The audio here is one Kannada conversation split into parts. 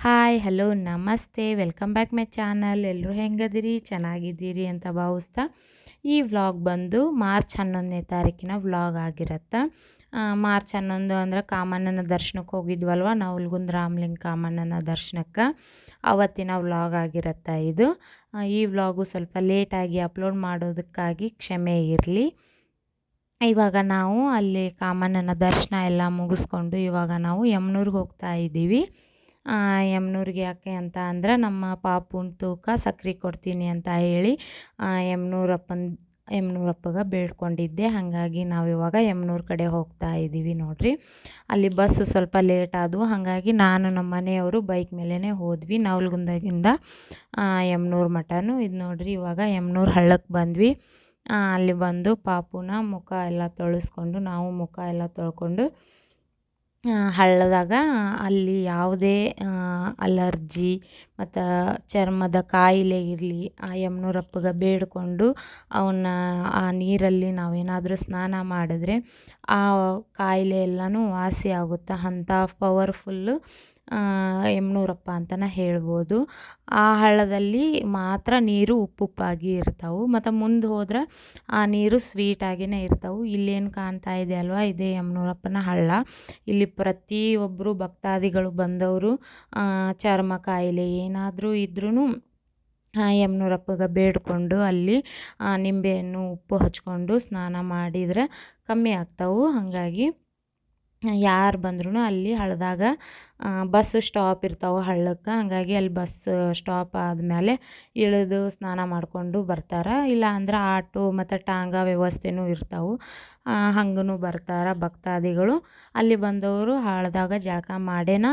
ಹಾಯ್, ಹಲೋ, ನಮಸ್ತೆ. Welcome back my channel. ಎಲ್ಲರೂ ಹೆಂಗದಿರಿ? ಚೆನ್ನಾಗಿದ್ದೀರಿ ಅಂತ ಭಾವಿಸ್ತಾ ಈ ವ್ಲಾಗ್ ಬಂದು ಮಾರ್ಚ್ ಹನ್ನೊಂದನೇ ತಾರೀಕಿನ ವ್ಲಾಗ್ ಆಗಿರುತ್ತೆ. ಮಾರ್ಚ್ ಹನ್ನೊಂದು ಅಂದ್ರೆ ಕಾಮಣ್ಣನ ದರ್ಶನಕ್ಕೆ ಹೋಗಿದ್ವಲ್ವ? ನಾವು ಉಲ್ಗುಂದ್ ರಾಮಲಿಂಗ ಕಾಮಣ್ಣನ ದರ್ಶನಕ್ಕೆ. ಅವತ್ತಿನ ವ್ಲಾಗ್ ಆಗಿರುತ್ತೆ ಇದು. ಈ ವ್ಲಾಗು ಸ್ವಲ್ಪ ಲೇಟಾಗಿ ಅಪ್ಲೋಡ್ ಮಾಡೋದಕ್ಕಾಗಿ ಕ್ಷಮೆ ಇರಲಿ. ಇವಾಗ ನಾವು ಅಲ್ಲಿ ಕಾಮಣ್ಣನ ದರ್ಶನ ಎಲ್ಲ ಮುಗಿಸ್ಕೊಂಡು ಇವಾಗ ನಾವು ಯಮ್ನೂರ್ಗೆ ಹೋಗ್ತಾ ಇದ್ದೀವಿ. ಆ, ಯಮ್ನೂರ್ಗೆ ಯಾಕೆ ಅಂತ ಅಂದ್ರೆ ನಮ್ಮ ಪಾಪುನ ತೂಕ ಸಕ್ರೆ ಕೊಡ್ತೀನಿ ಅಂತ ಹೇಳಿ ಎಮ್ನೂರಪ್ಪನ ಯಮ್ನೂರಪ್ಪಗೆ ಬೇಡ್ಕೊಂಡಿದ್ದೆ. ಹಾಗಾಗಿ ನಾವು ಇವಾಗ ಎಮ್ನೂರು ಕಡೆ ಹೋಗ್ತಾ ಇದ್ದೀವಿ ನೋಡ್ರಿ. ಅಲ್ಲಿ ಬಸ್ಸು ಸ್ವಲ್ಪ ಲೇಟ್ ಆದವು. ಹಾಗಾಗಿ ನಾನು ನಮ್ಮ ಮನೆಯವರು ಬೈಕ್ ಮೇಲೇ ಹೋದ್ವಿ. ನವಲ್ಗುಂದದಿಂದ ಯಮ್ನೂರು ಮಠನು. ಇದು ನೋಡ್ರಿ ಇವಾಗ ಯಮ್ನೂರು ಹಳ್ಳಕ್ಕೆ ಬಂದ್ವಿ. ಅಲ್ಲಿ ಬಂದು ಪಾಪುನ ಮುಖ ಎಲ್ಲ ತೊಳೆಸ್ಕೊಂಡು ನಾವು ಮುಖ ಎಲ್ಲ ತೊಳ್ಕೊಂಡು ಹಳ್ಳದಾಗ ಅಲ್ಲಿ ಯಾವುದೇ ಅಲರ್ಜಿ ಮತ್ತು ಚರ್ಮದ ಕಾಯಿಲೆ ಇರಲಿ, ಆ ಯಮ್ನೂರಪ್ಪಗ ಬೇಡಿಕೊಂಡು ಅವನ್ನ ಆ ನೀರಲ್ಲಿ ನಾವೇನಾದರೂ ಸ್ನಾನ ಮಾಡಿದ್ರೆ ಆ ಕಾಯಿಲೆ ಎಲ್ಲನೂ ವಾಸಿ ಆಗುತ್ತೆ? ಅಂಥ ಪವರ್ಫುಲ್ಲು ಯಮ್ನೂರಪ್ಪ ಅಂತಲೇ ಹೇಳ್ಬೋದು. ಆ ಹಳ್ಳದಲ್ಲಿ ಮಾತ್ರ ನೀರು ಉಪ್ಪುಪ್ಪಾಗಿ ಇರ್ತವೆ. ಮತ್ತು ಮುಂದೆ ಹೋದ್ರೆ ಆ ನೀರು ಸ್ವೀಟಾಗಿಯೇ ಇರ್ತವೆ. ಇಲ್ಲೇನು ಕಾಣ್ತಾ ಇದೆ ಅಲ್ವಾ? ಇದೇ ಯಮ್ನೂರಪ್ಪನ ಹಳ್ಳ. ಇಲ್ಲಿ ಪ್ರತಿಯೊಬ್ಬರು ಭಕ್ತಾದಿಗಳು ಬಂದವರು ಚರ್ಮ ಕಾಯಿಲೆ ಏನಾದರೂ ಇದ್ರೂ ಯಮ್ನೂರಪ್ಪಗೆ ಬೇಡಿಕೊಂಡು ಅಲ್ಲಿ ನಿಂಬೆಯನ್ನು ಉಪ್ಪು ಹಚ್ಕೊಂಡು ಸ್ನಾನ ಮಾಡಿದರೆ ಕಮ್ಮಿ ಆಗ್ತವೆ. ಹಾಗಾಗಿ ಯಾರು ಬಂದ್ರೂ ಅಲ್ಲಿ ಹಳ್ಳದಾಗ ಬಸ್ ಸ್ಟಾಪ್ ಇರ್ತಾವೆ ಹಳ್ಳಕ್ಕೆ, ಹಾಗಾಗಿ ಅಲ್ಲಿ ಬಸ್ ಸ್ಟಾಪ್ ಆದಮೇಲೆ ಇಳಿದು ಸ್ನಾನ ಮಾಡಿಕೊಂಡು ಬರ್ತಾರೆ. ಇಲ್ಲ ಅಂದ್ರೆ ಆಟೋ ಮತ್ತು ಟಾಂಗಾ ವ್ಯವಸ್ಥೆನೂ ಇರ್ತಾವೆ. ಹಂಗೂ ಬರ್ತಾರೆ ಭಕ್ತಾದಿಗಳು. ಅಲ್ಲಿ ಬಂದವರು ಹಳ್ಳದಾಗ ಜಳಕ ಮಾಡೇನ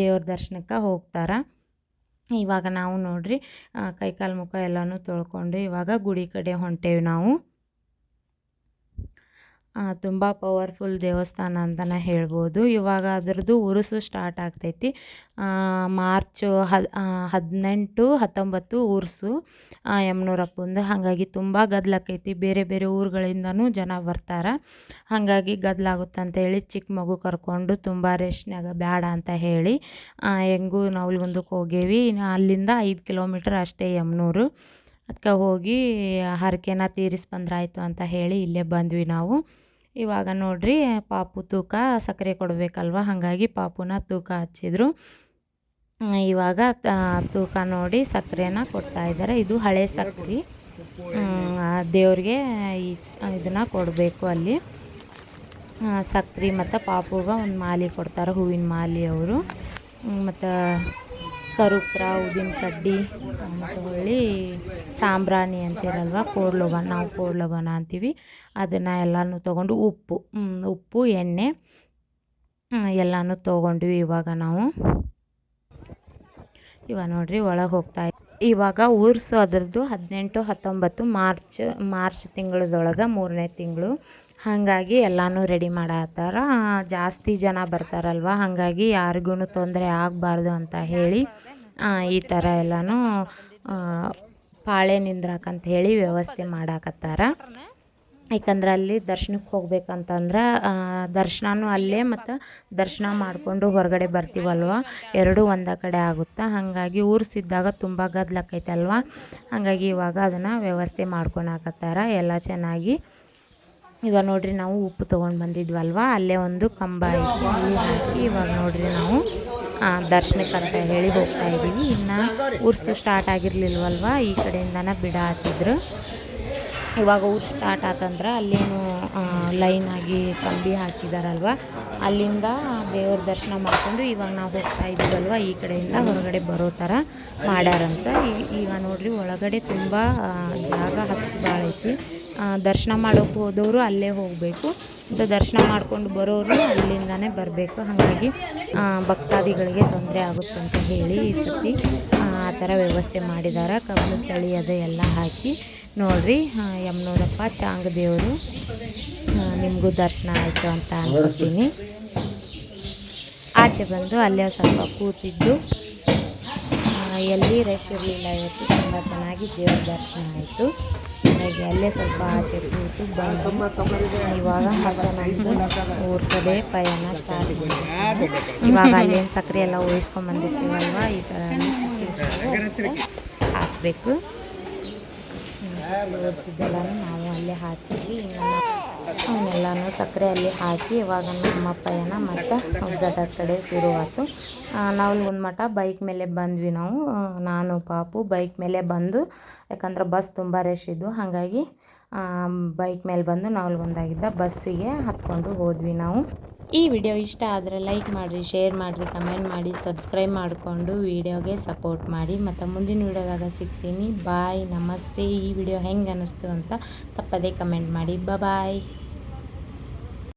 ದೇವ್ರ ದರ್ಶನಕ್ಕೆ ಹೋಗ್ತಾರೆ. ಇವಾಗ ನಾವು ನೋಡ್ರಿ ಕೈಕಾಲು ಮುಖ ಎಲ್ಲನೂ ತೊಳ್ಕೊಂಡು ಇವಾಗ ಗುಡಿ ಕಡೆ ಹೊಂಟೇವಿ ನಾವು. ತುಂಬ ಪವರ್ಫುಲ್ ದೇವಸ್ಥಾನ ಅಂತಲೇ ಹೇಳ್ಬೋದು. ಇವಾಗ ಅದರದ್ದು ಉರುಸು ಸ್ಟಾರ್ಟ್ ಆಗ್ತೈತಿ. ಮಾರ್ಚ್ ಹದ್ ಹದಿನೆಂಟು, ಹತ್ತೊಂಬತ್ತು ಉರುಸು ಯಮ್ನೂರಪ್ಪಂದು. ಹಾಗಾಗಿ ತುಂಬ ಗದ್ದಲಾಕೈತಿ ಬೇರೆ ಬೇರೆ ಊರುಗಳಿಂದನೂ ಜನ ಬರ್ತಾರೆ. ಹಾಗಾಗಿ ಗದ್ದಲಾಗುತ್ತೆ ಹೇಳಿ ಚಿಕ್ಕ ಮಗು ಕರ್ಕೊಂಡು ತುಂಬ ರೇಷ್ನ್ಯಾಗ ಬೇಡ ಅಂತ ಹೇಳಿ ಹೆಂಗೂ ನವಲ್ಗುಂದಕ್ಕೆ ಹೋಗೇವಿ. ಅಲ್ಲಿಂದ ಐದು ಕಿಲೋಮೀಟ್ರ್ ಅಷ್ಟೇ ಯಮ್ನೂರು. ಅದಕ್ಕೆ ಹೋಗಿ ಹರಕೆನ ತೀರಿಸಿ ಬಂದ್ರಾಯಿತು ಅಂತ ಹೇಳಿ ಇಲ್ಲೇ ಬಂದ್ವಿ ನಾವು. ಇವಾಗ ನೋಡ್ರಿ ಪಾಪು ತೂಕ ಸಕ್ಕರೆ ಕೊಡಬೇಕಲ್ವ? ಹಾಗಾಗಿ ಪಾಪುನ ತೂಕ ಹಚ್ಚಿದ್ರು. ಇವಾಗ ತೂಕ ನೋಡಿ ಸಕ್ಕರೆನ ಕೊಡ್ತಾ ಇದ್ದಾರೆ ಇದು ಹಳೆ ಸಕ್ಕರೆ. ದೇವ್ರಿಗೆ ಈ, ಇದನ್ನು ಕೊಡಬೇಕು ಅಲ್ಲಿ. ಸಕ್ಕರೆ ಮತ್ತು ಪಾಪುಗೆ ಒಂದು ಮಾಲೆ ಕೊಡ್ತಾರೆ, ಹೂವಿನ ಮಾಲೆ ಅವರು. ಮತ್ತು ಕರುಪ್ರ, ಉದ್ದಿನ ಕಡ್ಡಿ ಅಂತ ಹೇಳಿ ಸಾಂಬ್ರಾಣಿ ಅಂತೀರಲ್ವ ಕೋಡ್ಲೊಬನ ನಾವು ಕೋಡ್ಲೊಬನ ಅಂತೀವಿ. ಅದನ್ನು ಎಲ್ಲನೂ ತೊಗೊಂಡು ಉಪ್ಪು ಉಪ್ಪು, ಎಣ್ಣೆ ಎಲ್ಲನೂ ತೊಗೊಂಡ್ವಿ ಇವಾಗ ನಾವು. ಇವಾಗ ನೋಡಿರಿ ಒಳಗೆ ಹೋಗ್ತಾ ಇವಾಗ ಊರ್ಸು ಅದರದ್ದು ಹದಿನೆಂಟು, ಹತ್ತೊಂಬತ್ತು, ಮಾರ್ಚ್ ಮಾರ್ಚ್ ತಿಂಗಳದೊಳಗೆ ಮೂರನೇ ತಿಂಗಳು. ಹಾಗಾಗಿ ಎಲ್ಲನೂ ರೆಡಿ ಮಾಡತ್ತಾರ. ಜಾಸ್ತಿ ಜನ ಬರ್ತಾರಲ್ವ, ಹಾಗಾಗಿ ಯಾರಿಗೂ ತೊಂದರೆ ಆಗಬಾರ್ದು ಅಂತ ಹೇಳಿ ಈ ಥರ ಎಲ್ಲನೂ ಪಾಳೆ ನಿಂದ್ರಾಕಂತ ಹೇಳಿ ವ್ಯವಸ್ಥೆ ಮಾಡಾಕತ್ತಾರ. ಯಾಕಂದ್ರೆ ಅಲ್ಲಿ ದರ್ಶನಕ್ಕೆ ಹೋಗ್ಬೇಕಂತಂದ್ರೆ ದರ್ಶನನೂ ಅಲ್ಲೇ ಮತ್ತು ದರ್ಶನ ಮಾಡಿಕೊಂಡು ಹೊರಗಡೆ ಬರ್ತೀವಲ್ವ, ಎರಡೂ ಒಂದೇ ಕಡೆ ಆಗುತ್ತಾ. ಹಾಗಾಗಿ ಊರ್ಸಿದ್ದಾಗ ತುಂಬ ಗದ್ಲಕ್ಕೈತಲ್ವ ಹಾಗಾಗಿ ಇವಾಗ ಅದನ್ನು ವ್ಯವಸ್ಥೆ ಮಾಡ್ಕೊಳಕತ್ತಾರ ಎಲ್ಲ ಚೆನ್ನಾಗಿ ಇವಾಗ ನೋಡ್ರಿ ನಾವು ಉಪ್ಪು ತೊಗೊಂಡು ಬಂದಿದ್ವಲ್ವ? ಅಲ್ಲೇ ಒಂದು ಕಂಬ ಐತಿ ಹಾಕಿ ಇವಾಗ ನೋಡ್ರಿ ನಾವು ದರ್ಶನಕ್ಕೆ ಅಂತ ಹೇಳಿ ಹೋಗ್ತಾ ಇದ್ದೀವಿ ಇನ್ನು ಉರ್ಸು ಸ್ಟಾರ್ಟ್ ಆಗಿರಲಿಲ್ವಲ್ವ? ಈ ಕಡೆಯಿಂದನೇ ಬಿಡ ಹಾಕಿದ್ರು. ಇವಾಗ ಊರು ಸ್ಟಾರ್ಟ್ ಆತಂದ್ರೆ ಅಲ್ಲೇನು ಲೈನ್ ಆಗಿ ಕಂಬಿ ಹಾಕಿದಾರಲ್ವ? ಅಲ್ಲಿಂದ ದೇವ್ರ ದರ್ಶನ ಮಾಡಿಕೊಂಡು ಇವಾಗ ನಾವು ಹೋಗ್ತಾ ಇದ್ದೀವಲ್ವ ಈ ಕಡೆಯಿಂದ ಹೊರಗಡೆ ಬರೋ ಥರ ಮಾಡ್ಯಾರಂತ. ಈಗ ನೋಡ್ರಿ ಒಳಗಡೆ ತುಂಬ ಜಾಗ ಹತ್ತು ಭಾಳ ದರ್ಶನ ಮಾಡೋಕೆ ಹೋದವರು ಅಲ್ಲೇ ಹೋಗಬೇಕು. ಮತ್ತು ದರ್ಶನ ಮಾಡ್ಕೊಂಡು ಬರೋರು ಅಲ್ಲಿಂದಲೇ ಬರಬೇಕು. ಹಾಗಾಗಿ ಭಕ್ತಾದಿಗಳಿಗೆ ತೊಂದರೆ ಆಗುತ್ತೆ ಅಂತ ಹೇಳಿ ಈ ಸತಿ ಆ ಥರ ವ್ಯವಸ್ಥೆ ಮಾಡಿದ್ದಾರೆ ಕಬ್ಬು ಸಳಿ ಅದು ಎಲ್ಲ ಹಾಕಿ ನೋಡಿರಿ ಯಮನೂರಪ್ಪ ಚಾಂಗ್ ದೇವರು ನಿಮಗೂ ದರ್ಶನ ಆಯಿತು ಅಂತ ಅನ್ಕೋತೀನಿ. ಆಚೆ ಬಂದು ಅಲ್ಲೇ ಸ್ವಲ್ಪ ಕೂತಿದ್ದು. ಎಲ್ಲಿ ರಶ್ ಇರಲಿಲ್ಲ ಇವತ್ತು ತುಂಬ ಚೆನ್ನಾಗಿ ದೇವ್ರ ದರ್ಶನ ಆಯಿತು. ಹಾಗೆ ಅಲ್ಲೇ ಸ್ವಲ್ಪ ಆಚೆ ಕೂತು ಬಂದು ಇವಾಗ ನಮ್ಮದು ಊರ ಕಡೆ ಪಯಣ ಸ್ಟಾರ್ಟ್. ಇವಾಗ ಅಲ್ಲೇನು ಸಕ್ಕರೆ ಎಲ್ಲ ಉಳಿಸ್ಕೊಂಬಂದಿರ್ತೀವಲ್ವ ಈ ಥರ ಹಾಕಬೇಕು. ನಾವು ಅಲ್ಲೇ ಹಾಕ್ತೀವಿ. ಇನ್ನು ಅವನ್ನೆಲ್ಲನೂ ಸಕ್ಕರೆ ಅಲ್ಲಿ ಹಾಕಿ ಇವಾಗ ನಮ್ಮ ಪಯಣ ಮತ್ತು ಹೊಸಗಡ್ಡ ಕಡೆ ಶುರುವಾಯಿತು ನಾವು ಒಂದು ಮಠ ಬೈಕ್ ಮೇಲೆ ಬಂದ್ವಿ ನಾವು. ನಾನು, ಪಾಪು ಬೈಕ್ ಮೇಲೆ ಬಂದು, ಯಾಕಂದ್ರೆ ಬಸ್ ತುಂಬ ರಶ್ ಇದ್ದು, ಹಾಗಾಗಿ ಬೈಕ್ ಮೇಲೆ ಬಂದು ನಾವಲ್ಗೊಂದಾಗಿದ್ದ ಬಸ್ಸಿಗೆ ಹತ್ಕೊಂಡು ಹೋದ್ವಿ ನಾವು. ಈ ವಿಡಿಯೋ ಇಷ್ಟ ಆದರೆ ಲೈಕ್ ಮಾಡಿರಿ ಶೇರ್ ಮಾಡಿರಿ ಕಮೆಂಟ್ ಮಾಡಿ ಸಬ್ಸ್ಕ್ರೈಬ್ ಮಾಡಿಕೊಂಡು ವಿಡಿಯೋಗೆ ಸಪೋರ್ಟ್ ಮಾಡಿ. ಮತ್ತು ಮುಂದಿನ ವಿಡಿಯೋದಾಗ ಸಿಗ್ತೀನಿ. ಬಾಯ್ ನಮಸ್ತೆ. ಈ ವಿಡಿಯೋ ಹೆಂಗೆ ಅನ್ನಿಸ್ತು ಅಂತ ತಪ್ಪದೇ ಕಮೆಂಟ್ ಮಾಡಿ. ಬಾಯ್